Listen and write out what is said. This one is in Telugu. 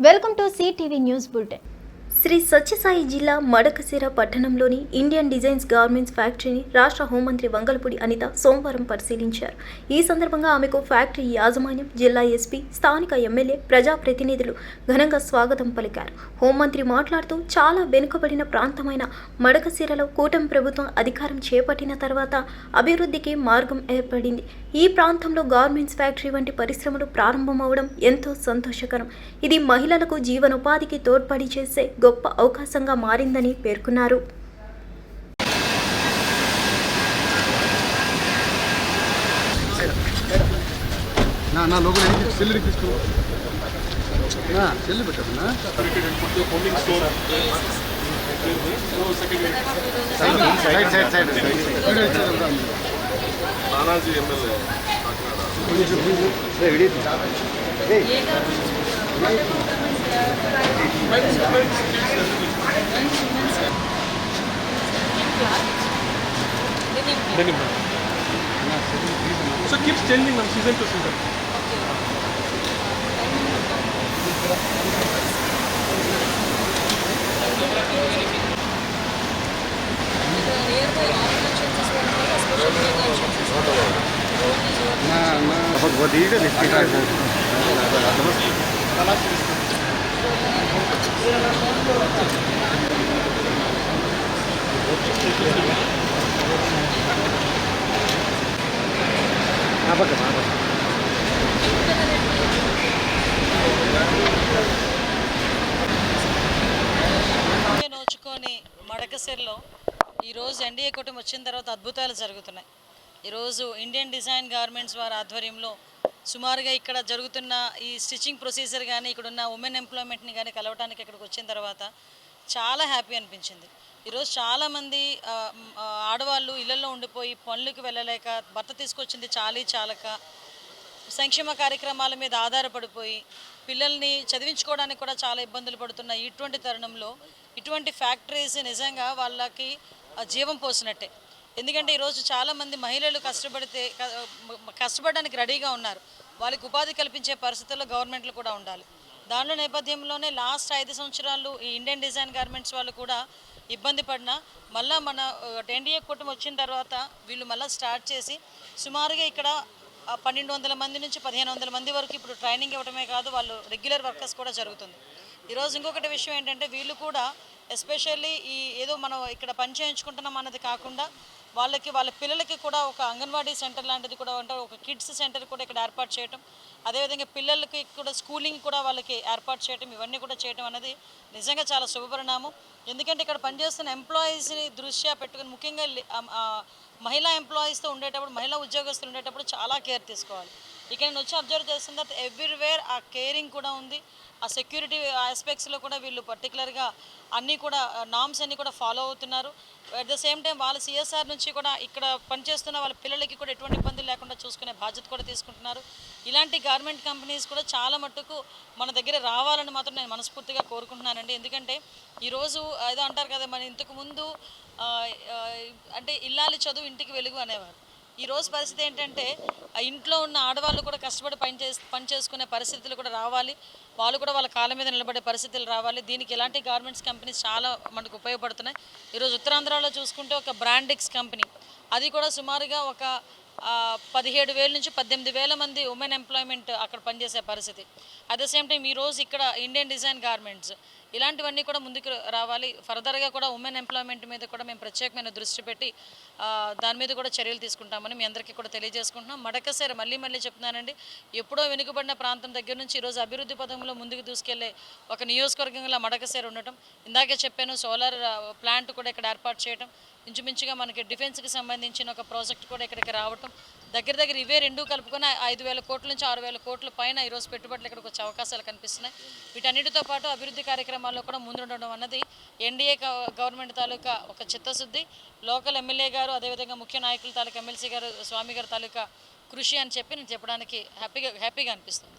welcome to CTV news bulletin Shri Sathya Sai జిల్లా మడకశిర పట్టణంలోని ఇండియన్ డిజైన్స్ గార్మెంట్స్ ఫ్యాక్టరీని రాష్ట్ర హోంమంత్రి వంగలపూడి అనిత సోమవారం పరిశీలించారు. ఈ సందర్భంగా ఆమెకు ఫ్యాక్టరీ యాజమాన్యం జిల్లా ఎస్పీ స్థానిక ఎమ్మెల్యే ప్రజాప్రతినిధులు ఘనంగా స్వాగతం పలికారు. హోంమంత్రి మాట్లాడుతూ చాలా వెనుకబడిన ప్రాంతమైన మడకశిరలో కూటమి ప్రభుత్వం అధికారం చేపట్టిన తర్వాత అభివృద్ధికి మార్గం ఏర్పడింది. ఈ ప్రాంతంలో గార్మెంట్స్ ఫ్యాక్టరీ వంటి పరిశ్రమలు ప్రారంభమవడం ఎంతో సంతోషకరం. ఇది మహిళలకు జీవనోపాధికి తోడ్పడి చేసే గొప్ప అవకాశంగా మారిందని పేర్కొన్నారు. Nanaji MLA Denim. So keeps changing from season to season. నా నా बहुत बहुत ही है నోచుకొని మడకసిరిలో ఈరోజు ఎన్డీఏ కూటమి వచ్చిన తర్వాత అద్భుతాలు జరుగుతున్నాయి. ఈరోజు ఇండియన్ డిజైన్ గార్మెంట్స్ వారి ఆధ్వర్యంలో సుమారుగా ఇక్కడ జరుగుతున్న ఈ స్టిచ్చింగ్ ప్రొసీజర్ కానీ ఇక్కడ ఉన్న ఉమెన్ ఎంప్లాయ్మెంట్ని కానీ కలవడానికి ఇక్కడికి వచ్చిన తర్వాత చాలా హ్యాపీ అనిపించింది. ఈరోజు చాలామంది ఆడవాళ్ళు ఇళ్ళలో ఉండిపోయి పనులకు వెళ్ళలేక భర్త తీసుకొచ్చింది చాలీ చాలక సంక్షేమ కార్యక్రమాల మీద ఆధారపడిపోయి పిల్లల్ని చదివించుకోవడానికి కూడా చాలా ఇబ్బందులు పడుతున్న ఇటువంటి తరుణంలో ఇటువంటి ఫ్యాక్టరీస్ నిజంగా వాళ్ళకి జీవం పోసినట్టే. ఎందుకంటే ఈరోజు చాలామంది మహిళలు కష్టపడితే కష్టపడడానికి రెడీగా ఉన్నారు. వాళ్ళకి ఉపాధి కల్పించే పరిస్థితుల్లో గవర్నమెంట్లు కూడా ఉండాలి. దానిలో నేపథ్యంలోనే లాస్ట్ ఐదు సంవత్సరాలు ఈ ఇండియన్ డిజైన్ గార్మెంట్స్ వాళ్ళు కూడా ఇబ్బంది పడినా మళ్ళీ మన ఎన్డీఏ కూటమి వచ్చిన తర్వాత వీళ్ళు మళ్ళీ స్టార్ట్ చేసి సుమారుగా ఇక్కడ పన్నెండు వందల మంది నుంచి పదిహేను వందల మంది వరకు ఇప్పుడు ట్రైనింగ్ ఇవ్వడమే కాదు వాళ్ళు రెగ్యులర్ వర్కర్స్ కూడా జరుగుతుంది. ఈరోజు ఇంకొకటి విషయం ఏంటంటే వీళ్ళు కూడా ఎస్పెషల్లీ ఈ ఏదో మనం ఇక్కడ పని చేయించుకుంటున్నాం అన్నది కాకుండా వాళ్ళకి వాళ్ళ పిల్లలకి కూడా ఒక అంగన్వాడీ సెంటర్ లాంటిది కూడా ఉంటారు ఒక కిడ్స్ సెంటర్ కూడా ఇక్కడ ఏర్పాటు చేయటం అదేవిధంగా పిల్లలకి కూడా స్కూలింగ్ కూడా వాళ్ళకి ఏర్పాటు చేయటం ఇవన్నీ కూడా చేయటం అనేది నిజంగా చాలా శుభపరిణామం. ఎందుకంటే ఇక్కడ పనిచేస్తున్న ఎంప్లాయీస్ని దృష్ట్యా పెట్టుకుని ముఖ్యంగా మహిళా ఎంప్లాయీస్తో ఉండేటప్పుడు మహిళా ఉద్యోగస్తులు ఉండేటప్పుడు చాలా కేర్ తీసుకోవాలి. ఇక నేను వచ్చి అబ్జర్వ్ చేస్తున్న తర్వాత ఎవ్రీవేర్ ఆ కేరింగ్ కూడా ఉంది. ఆ సెక్యూరిటీ ఆస్పెక్ట్స్లో కూడా వీళ్ళు పర్టికులర్గా అన్నీ కూడా నామ్స్ అన్నీ కూడా ఫాలో అవుతున్నారు. అట్ ద సేమ్ టైం వాళ్ళ సిఎస్ఆర్ నుంచి కూడా ఇక్కడ పనిచేస్తున్న వాళ్ళ పిల్లలకి కూడా ఎటువంటి ఇబ్బంది లేకుండా చూసుకునే బాధ్యత కూడా తీసుకుంటున్నారు. ఇలాంటి గార్మెంట్ కంపెనీస్ కూడా చాలా మట్టుకు మన దగ్గర రావాలని మాత్రం నేను మనస్ఫూర్తిగా కోరుకుంటున్నానండి. ఎందుకంటే ఈరోజు ఏదో అంటారు కదా మన ఇంతకుముందు అంటే ఇల్లాలి చదువు ఇంటికి వెలుగు అనేవారు. ఈ రోజు పరిస్థితి ఏంటంటే ఇంట్లో ఉన్న ఆడవాళ్ళు కూడా కష్టపడి పని చేసి పని చేసుకునే పరిస్థితులు కూడా రావాలి. వాళ్ళు కూడా వాళ్ళ కాళ్ళ మీద నిలబడే పరిస్థితులు రావాలి. దీనికి ఎలాంటి గార్మెంట్స్ కంపెనీస్ చాలా మనకు ఉపయోగపడుతున్నాయి. ఈరోజు ఉత్తరాంధ్రలో చూసుకుంటే ఒక బ్రాండిక్స్ కంపెనీ. అది కూడా సుమారుగా ఒక పదిహేడు వేల నుంచి పద్దెనిమిది వేల మంది ఉమెన్ ఎంప్లాయ్మెంట్ అక్కడ పనిచేసే పరిస్థితి. అట్ ద సేమ్ టైం ఈరోజు ఇక్కడ ఇండియన్ డిజైన్ గార్మెంట్స్. ఇలాంటివన్నీ కూడా ముందుకు రావాలి. ఫర్దర్గా కూడా ఉమెన్ ఎంప్లాయ్మెంట్ మీద కూడా మేము ప్రత్యేకమైన దృష్టి పెట్టి దాని మీద కూడా చర్యలు తీసుకుంటామని మీ అందరికీ కూడా తెలియజేసుకుంటున్నాం. మడకసారి మళ్ళీ మళ్ళీ చెప్తున్నానండి. ఎప్పుడో వెనుకబడిన ప్రాంతం దగ్గర నుంచి ఈరోజు అభివృద్ధి పదంలో ముందుకు దూసుకెళ్ళే ఒక నియోజకవర్గంలో మడకసేరు ఉండటం. ఇందాకే చెప్పాను సోలార్ ప్లాంట్ కూడా ఇక్కడ ఏర్పాటు చేయడం ఇంచుమించుగా మనకి డిఫెన్స్కి సంబంధించిన ఒక ప్రాజెక్ట్ కూడా ఇక్కడికి రావటం. దగ్గర దగ్గర ఇవే రెండు కలుపుకొని ఐదు వేల కోట్ల నుంచి ఆరు వేల కోట్ల పైన ఈరోజు పెట్టుబడులు ఇక్కడికి వచ్చే అవకాశాలు కనిపిస్తున్నాయి. వీటన్నిటితో పాటు అభివృద్ధి కార్యక్రమం కార్యక్రమాల్లో కూడా ముందుండడం అన్నది ఎన్డీఏ గవర్నమెంట్ తాలూకా ఒక చిత్తశుద్ధి. లోకల్ ఎమ్మెల్యే గారు అదేవిధంగా ముఖ్య నాయకుల తాలూకా ఎమ్మెల్సీ గారు స్వామి గారి తాలూకా కృషి అని చెప్పి నేను చెప్పడానికి హ్యాపీగా హ్యాపీగా అనిపిస్తుంది.